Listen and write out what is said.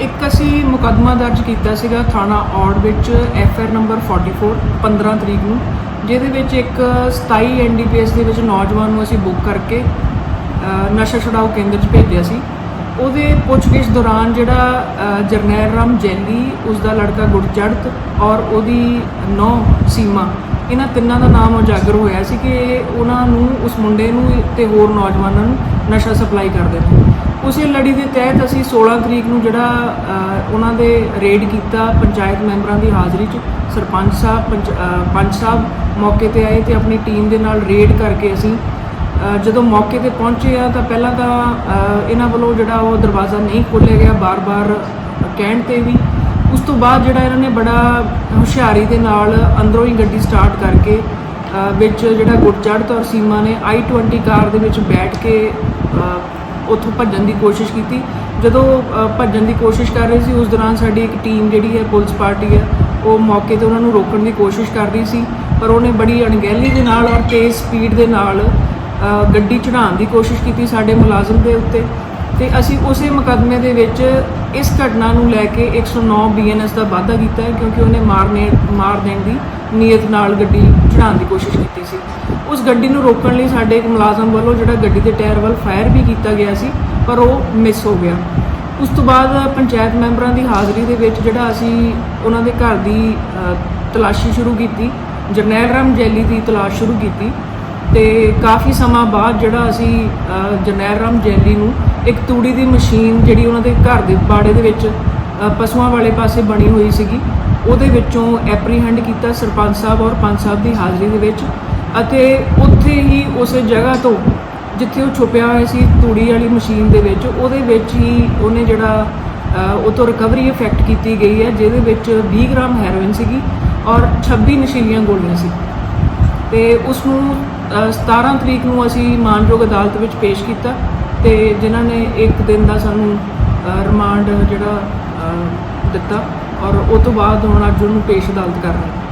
ਇੱਕ ਅਸੀਂ ਮੁਕੱਦਮਾ ਦਰਜ ਕੀਤਾ ਸੀਗਾ ਥਾਣਾ ਔੜ ਵਿੱਚ ਐਫ ਆਰ ਨੰਬਰ 44 15 ਤਰੀਕ ਨੂੰ, ਜਿਹਦੇ ਵਿੱਚ ਇੱਕ 27 ਐਨਡੀਪੀਐਸ ਦੇ ਵਿੱਚ ਨੌਜਵਾਨ ਨੂੰ ਅਸੀਂ ਬੁੱਕ ਕਰਕੇ ਨਸ਼ਾ ਛੁਡਾਓ ਕੇਂਦਰ 'ਚ ਭੇਜਿਆ ਸੀ। ਉਹਦੇ ਪੁੱਛਗਿੱਛ ਦੌਰਾਨ ਜਿਹੜਾ ਜਰਨੈਲ ਰਾਮ ਜੈਲੀ ਉਸ ਦਾ ਲੜਕਾ ਗੁਰਚੜਤ ਔਰ ਉਹਦੀ ਨੌ ਸੀਮਾ, ਇਹਨਾਂ ਤਿੰਨਾਂ ਦਾ ਨਾਮ ਉਜਾਗਰ ਹੋਇਆ ਸੀ ਕਿ ਉਹਨਾਂ ਨੂੰ, ਉਸ ਮੁੰਡੇ ਨੂੰ ਤੇ ਹੋਰ ਨੌਜਵਾਨਾਂ ਨੂੰ ਨਸ਼ਾ ਸਪਲਾਈ ਕਰਦੇ ਨੇ ਉਸੇ ਲੜੀ ਦੇ ਤਹਿਤ ਅਸੀਂ 16 ਤਰੀਕ ਨੂੰ ਜਿਹੜਾ ਉਹਨਾਂ ਦੇ ਰੇਡ ਕੀਤਾ, ਪੰਚਾਇਤ ਮੈਂਬਰਾਂ ਦੀ ਹਾਜ਼ਰੀ 'ਚ ਸਰਪੰਚ ਸਾਹਿਬ, ਪੰਚ ਪੰਚ ਸਾਹਿਬ ਮੌਕੇ ਤੇ ਆਏ ਤੇ ਆਪਣੀ ਟੀਮ ਦੇ ਨਾਲ ਰੇਡ ਕਰਕੇ ਅਸੀਂ ਜਦੋਂ ਮੌਕੇ ਤੇ ਪਹੁੰਚੇ ਆ ਤਾਂ ਪਹਿਲਾਂ ਤਾਂ ਇਹਨਾਂ ਵੱਲੋਂ ਜਿਹੜਾ ਉਹ ਦਰਵਾਜ਼ਾ ਨਹੀਂ ਖੋਲ੍ਹਿਆ ਗਿਆ, ਬਾਰ-ਬਾਰ ਕਹਿਣ ਤੇ ਵੀ। ਉਸ ਤੋਂ ਬਾਅਦ ਜਿਹੜਾ ਇਹਨਾਂ ਨੇ ਬੜਾ ਹੁਸ਼ਿਆਰੀ ਦੇ ਨਾਲ ਅੰਦਰੋਂ ਹੀ ਗੱਡੀ ਸਟਾਰਟ ਕਰਕੇ ਵਿੱਚ ਜਿਹੜਾ ਗੁਰਚੜ੍ਹ ਔਰ ਸੀਮਾ ਨੇ i20 ਕਾਰ ਦੇ ਵਿੱਚ ਬੈਠ ਕੇ ਉੱਥੋਂ ਭੱਜਣ ਦੀ ਕੋਸ਼ਿਸ਼ ਕੀਤੀ। ਜਦੋਂ ਭੱਜਣ ਦੀ ਕੋਸ਼ਿਸ਼ ਕਰ ਰਹੇ ਸੀ, ਉਸ ਦੌਰਾਨ ਸਾਡੀ ਇੱਕ ਟੀਮ ਜਿਹੜੀ ਹੈ, ਪੁਲਿਸ ਪਾਰਟੀ ਹੈ, ਉਹ ਮੌਕੇ ਤੇ ਉਹਨਾਂ ਨੂੰ ਰੋਕਣ ਦੀ ਕੋਸ਼ਿਸ਼ ਕਰ ਰਹੀ ਸੀ। ਪਰ ਉਹਨੇ ਬੜੀ ਅਣਗਹਿਲੀ ਦੇ ਨਾਲ ਔਰ ਤੇਜ਼ ਸਪੀਡ ਦੇ ਨਾਲ ਗੱਡੀ ਚੜਾਉਣ ਦੀ ਕੋਸ਼ਿਸ਼ ਕੀਤੀ ਸਾਡੇ ਮੁਲਾਜ਼ਮ ਦੇ ਉੱਤੇ। ਤੇ ਅਸੀਂ ਉਸੇ ਮੁਕੱਦਮੇ ਦੇ ਵਿੱਚ ਇਸ ਘਟਨਾ ਨੂੰ ਲੈ ਕੇ 109 ਬੀਐਨਐਸ ਦਾ ਵਾਅਦਾ ਕੀਤਾ ਹੈ, ਕਿਉਂਕਿ ਉਹਨੇ ਮਾਰਨੇ, ਮਾਰ ਦੇਣ ਦੀ ਨੀਅਤ ਨਾਲ ਗੱਡੀ ਚੜਾਉਣ ਦੀ ਕੋਸ਼ਿਸ਼ ਕੀਤੀ ਸੀ। ਉਸ ਗੱਡੀ ਨੂੰ ਰੋਕਣ ਲਈ ਸਾਡੇ ਇੱਕ ਮੁਲਾਜ਼ਮ ਵੱਲੋਂ ਜਿਹੜਾ ਗੱਡੀ ਦੇ ਟਾਇਰ ਵੱਲ ਫਾਇਰ ਵੀ ਕੀਤਾ ਗਿਆ ਸੀ, ਪਰ ਉਹ ਮਿਸ ਹੋ ਗਿਆ। ਉਸ ਤੋਂ ਬਾਅਦ ਪੰਚਾਇਤ ਮੈਂਬਰਾਂ ਦੀ ਹਾਜ਼ਰੀ ਦੇ ਵਿੱਚ ਜਿਹੜਾ ਅਸੀਂ ਉਹਨਾਂ ਦੇ ਘਰ ਦੀ ਤਲਾਸ਼ੀ ਸ਼ੁਰੂ ਕੀਤੀ, ਜਰਨੈਲ ਰਾਮ ਜੈਲੀ ਦੀ ਤਲਾਸ਼ ਸ਼ੁਰੂ ਕੀਤੀ ਤੇ ਕਾਫੀ ਸਮਾਂ ਬਾਅਦ ਜਿਹੜਾ ਅਸੀਂ ਜਰਨੈਲ ਰਾਮ ਜੈਲੀ ਨੂੰ ਇੱਕ ਤੂੜੀ ਦੀ ਮਸ਼ੀਨ ਜਿਹੜੀ ਉਹਨਾਂ ਦੇ ਘਰ ਦੇ ਬਾੜੇ ਦੇ ਵਿੱਚ ਪਸ਼ੂਆਂ ਵਾਲੇ ਪਾਸੇ ਬਣੀ ਹੋਈ ਸੀਗੀ ਉਹਦੇ ਵਿੱਚੋਂ ਐਪਰੀਹੈਂਡ ਕੀਤਾ ਸਰਪੰਚ ਸਾਹਿਬ ਔਰ ਪੰਚ ਸਾਹਿਬ ਦੀ ਹਾਜ਼ਰੀ ਦੇ ਵਿੱਚ ਅਤੇ ਉੱਥੇ ਹੀ ਉਸੇ ਜਗ੍ਹਾ ਤੋਂ ਜਿੱਥੇ ਉਹ ਛੁਪਿਆ ਹੋਇਆ ਸੀ, ਤੂੜੀ ਵਾਲੀ ਮਸ਼ੀਨ ਦੇ ਵਿੱਚ, ਉਹਦੇ ਵਿੱਚ ਹੀ ਉਹਨੇ ਜਿਹੜਾ ਉਹ ਤੋਂ ਰਿਕਵਰੀ ਇਫੈਕਟ ਕੀਤੀ ਗਈ ਹੈ, ਜਿਹਦੇ ਵਿੱਚ 20 ਗ੍ਰਾਮ ਹੈਰੋਇਨ ਸੀਗੀ ਔਰ 26 ਨਸ਼ੀਲੀਆਂ ਗੋਲੀਆਂ ਸੀ। ਤੇ ਉਸ ਨੂੰ 17 ਤਰੀਕ ਨੂੰ ਅਸੀਂ ਮਾਨਯੋਗ ਅਦਾਲਤ ਵਿੱਚ ਪੇਸ਼ ਕੀਤਾ ਤੇ ਜਿਨ੍ਹਾਂ ਨੇ ਇੱਕ ਦਿਨ ਦਾ ਸਾਨੂੰ ਰਿਮਾਂਡ ਜਿਹੜਾ ਦਿੱਤਾ। ਔਰ ਉਸ ਤੋਂ ਬਾਅਦ ਹੁਣ ਅੱਜ ਉਹਨੂੰ ਪੇਸ਼ ਅਦਾਲਤ ਕਰ ਰਹੇ ਹਾਂ।